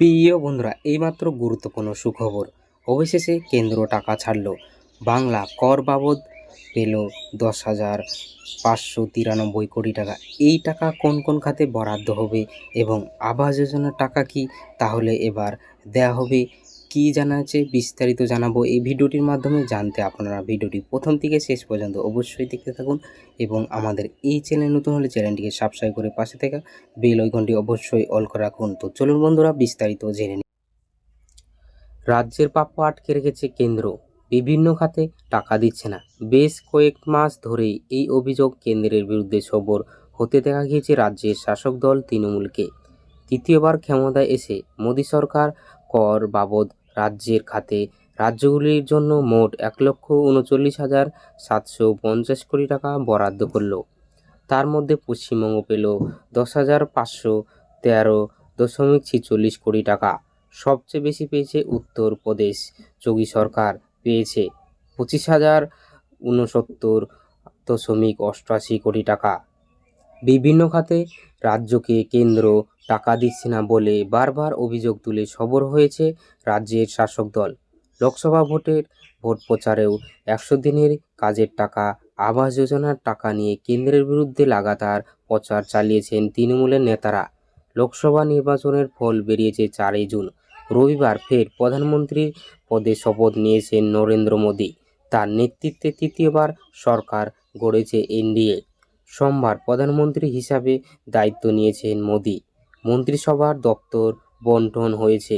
প্রিয় বন্ধুরা, এইমাত্র গুরুত্বপূর্ণ সুখবর। অবশেষে কেন্দ্র টাকা ছাড়লো। বাংলা কর বাবদ পেল দশ হাজার পাঁচশো তিরানব্বই কোটি টাকা। এই টাকা কোন কোন খাতে বরাদ্দ হবে এবং আবাস যোজনার টাকা কি? তাহলে এবার দেয়া হবে কি জানা আছে বিস্তারিত জানাব এই ভিডিওটির মাধ্যমে জানতে আপনারা ভিডিওটি প্রথম থেকে শেষ পর্যন্ত অবশ্যই দেখতে থাকুন এবং আমাদের এই চ্যানেল নতুন হলে চ্যানেলটিকে সাবস্ক্রাইব করে পাশে থাকা বেল আইকনটি অবশ্যই অল করে রাখুন। তো চলুন বন্ধুরা, বিস্তারিত জেনে নিই। রাজ্যের প্রাপ্য আটকে রেখেছে কেন্দ্র। বিভিন্ন খাতে টাকা দিচ্ছে না। বেশ কয়েক মাস ধরেই এই অভিযোগ কেন্দ্রের বিরুদ্ধে সবর হতে দেখা গিয়েছে রাজ্যের শাসক দল তৃণমূলকে। তৃতীয়বার ক্ষমতায় এসে মোদী সরকার কর বাবদ রাজ্যের খাতে। রাজ্যগুলির জন্য মোট এক লক্ষ উনচল্লিশ হাজার সাতশো পঞ্চাশ কোটি টাকা বরাদ্দ করল। তার মধ্যে পশ্চিমবঙ্গ পেল দশ হাজার পাঁচশো তেরো দশমিক ছিচল্লিশ কোটি টাকা। সবচেয়ে বেশি পেয়েছে উত্তরপ্রদেশ। যোগী সরকার পেয়েছে পঁচিশ হাজার উনসত্তর দশমিক অষ্টআশি কোটি টাকা। বিভিন্ন খাতে রাজ্যকে কেন্দ্র টাকা দিচ্ছে না বলে বারবার অভিযোগ তুলে সবর হয়েছে রাজ্যের শাসক দল। লোকসভা ভোটের ভোট প্রচারেও একশো দিনের কাজের টাকা, আবাস যোজনার টাকা নিয়ে কেন্দ্রের বিরুদ্ধে লাগাতার প্রচার চালিয়েছেন তৃণমূলের নেতারা। লোকসভা নির্বাচনের ফল বেরিয়েছে চারই জুন। রবিবার ফের প্রধানমন্ত্রীর পদে শপথ নিয়েছেন নরেন্দ্র মোদী। তার নেতৃত্বে তৃতীয়বার সরকার গড়েছে এনডিএ। সোমবার প্রধানমন্ত্রী হিসাবে দায়িত্ব নিয়েছেন মোদী। মন্ত্রিসভার দপ্তর বন্টন হয়েছে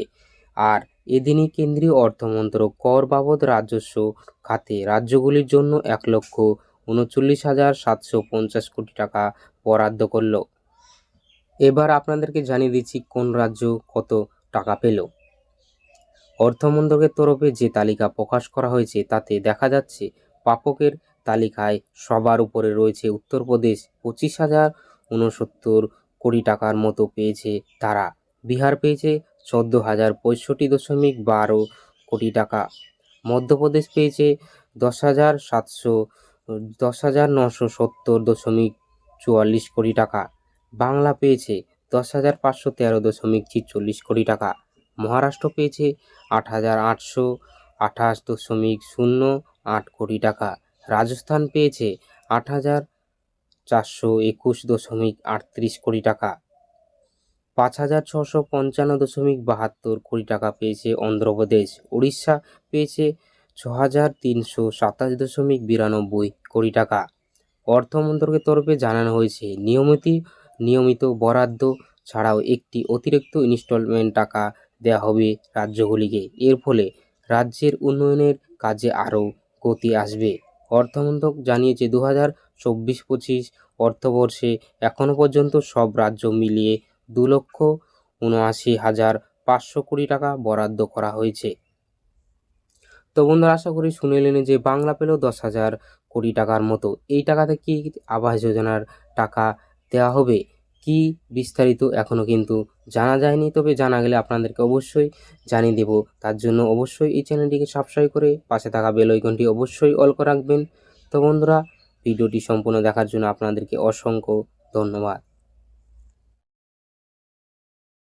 আর এদিনই কেন্দ্রীয় অর্থমন্ত্রক কর বাবদ রাজস্ব খাতে রাজ্যগুলির জন্য এক লক্ষ উনচল্লিশ হাজার সাতশো পঞ্চাশ কোটি টাকা বরাদ্দ করল। এবার আপনাদেরকে জানিয়ে দিচ্ছি কোন রাজ্য কত টাকা পেল। অর্থমন্ত্রকের তরফে যে তালিকা প্রকাশ করা হয়েছে তাতে দেখা যাচ্ছে প্রাপকের তালিকায় সবার উপরে রয়েছে উত্তরপ্রদেশ পঁচিশ হাজার উনসত্তর কোটি টাকার মতো পেয়েছে তারা। বিহার পেয়েছে চোদ্দ হাজার পঁয়ষট্টি দশমিক বারো কোটি টাকা। মধ্যপ্রদেশ পেয়েছে দশ হাজার সাতশো, দশ হাজার নশো সত্তর দশমিক চুয়াল্লিশ কোটি টাকা। বাংলা পেয়েছে দশ হাজার পাঁচশো তেরো দশমিক ছিচল্লিশ কোটি টাকা। মহারাষ্ট্র পেয়েছে আট হাজার আটশো আঠাশ দশমিক শূন্য আট কোটি টাকা। রাজস্থান পেয়েছে আট হাজার চারশো একুশ দশমিক আটত্রিশ কোটি টাকা। পাঁচ হাজার ছশো পঞ্চান্ন দশমিক বাহাত্তর কোটি টাকা পেয়েছে অন্ধ্রপ্রদেশ। উড়িষ্যা পেয়েছে ছ হাজার তিনশো সাতাশ দশমিক বিরানব্বই কোটি টাকা। অর্থ মন্ত্রকের তরফে জানানো হয়েছে, নিয়মিত নিয়মিত বরাদ্দ ছাড়াও একটি অতিরিক্ত ইনস্টলমেন্ট টাকা দেওয়া হবে রাজ্যগুলিকে। এর ফলে রাজ্যের উন্নয়নের কাজে আরও গতি আসবে। অর্থমন্ত্রক জানিয়েছে, দু হাজার চব্বিশ পঁচিশ অর্থবর্ষে এখনও পর্যন্ত সব রাজ্য মিলিয়ে দু লক্ষ উনআশি হাজার পাঁচশো কোটি টাকা বরাদ্দ করা হয়েছে। তো বন্ধুরা, আশা করি শুনে এলেন যে বাংলা পেল দশ হাজার কোটি টাকার মতো। এই টাকাতে কি আবাস যোজনার টাকা দেওয়া হবে? কি বিস্তারিত এখনও কিন্তু জানা যায়নি, তবে জানা গেলে আপনাদেরকে অবশ্যই জানিয়ে দেব। তার জন্য অবশ্যই এই চ্যানেলটিকে সাবস্ক্রাইব করে পাশে থাকা বেল আইকনটি অবশ্যই অল করে রাখবেন। তো বন্ধুরা ভিডিওটি সম্পূর্ণ দেখার জন্য আপনাদেরকে অসংখ্য ধন্যবাদ।